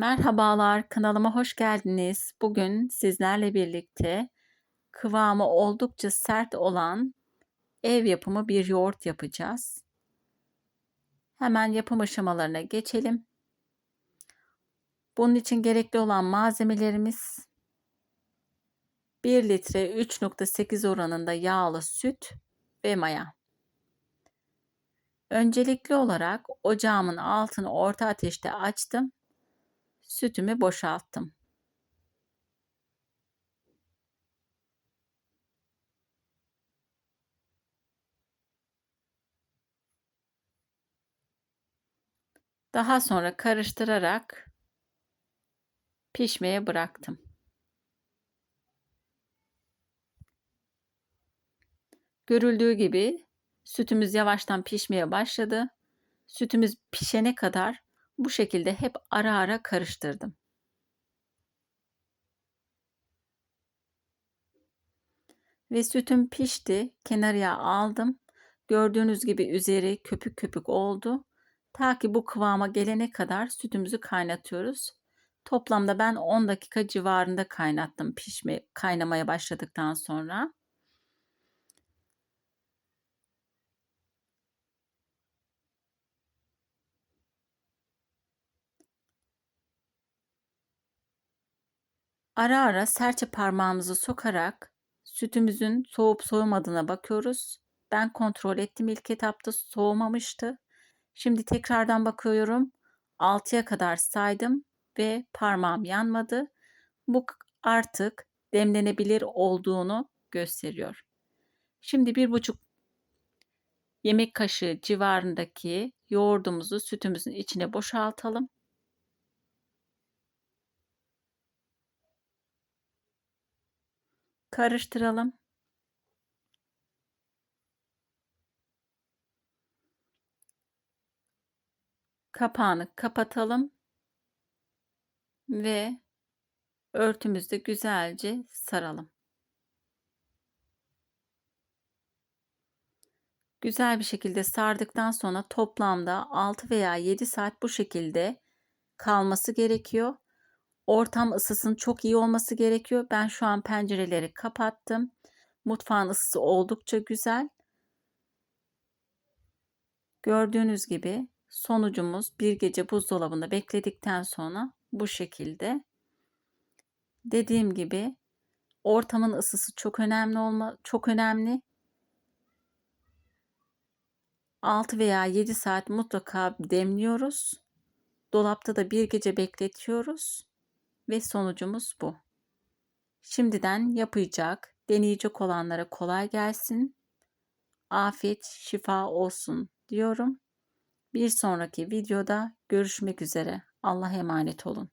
Merhabalar, kanalıma hoş geldiniz. Bugün sizlerle birlikte kıvamı oldukça sert olan ev yapımı bir yoğurt yapacağız. Hemen yapım aşamalarına geçelim. Bunun için gerekli olan malzemelerimiz 1 litre 3.8 oranında yağlı süt ve maya. Öncelikli olarak ocağımın altını orta ateşte açtım sütümü boşalttım. Daha sonra karıştırarak pişmeye bıraktım. Görüldüğü gibi sütümüz yavaştan pişmeye başladı. Sütümüz pişene kadar bu şekilde hep ara ara karıştırdım. Ve sütüm pişti. Kenarıya aldım. Gördüğünüz gibi üzeri köpük köpük oldu. Ta ki bu kıvama gelene kadar sütümüzü kaynatıyoruz. Toplamda ben 10 dakika civarında kaynattım pişme kaynamaya başladıktan sonra. Ara ara serçe parmağımızı sokarak sütümüzün soğup soğumadığına bakıyoruz. Ben kontrol ettim ilk etapta soğumamıştı. Şimdi tekrardan bakıyorum. 6'ya kadar saydım ve parmağım yanmadı. Bu artık demlenebilir olduğunu gösteriyor. Şimdi bir buçuk yemek kaşığı civarındaki yoğurdumuzu sütümüzün içine boşaltalım. Karıştıralım. Kapağını kapatalım ve örtümüzde güzelce saralım. Güzel bir şekilde sardıktan sonra toplamda 6 veya 7 saat bu şekilde kalması gerekiyor. Ortam ısısının çok iyi olması gerekiyor. Ben şu an pencereleri kapattım. Mutfağın ısısı oldukça güzel. Gördüğünüz gibi sonucumuz bir gece buzdolabında bekledikten sonra bu şekilde. Dediğim gibi ortamın ısısı çok önemli olma çok önemli. 6 veya 7 saat mutlaka demliyoruz. Dolapta da bir gece bekletiyoruz ve sonucumuz bu. Şimdiden yapacak, deneyecek olanlara kolay gelsin. Afiyet, şifa olsun diyorum. Bir sonraki videoda görüşmek üzere. Allah'a emanet olun.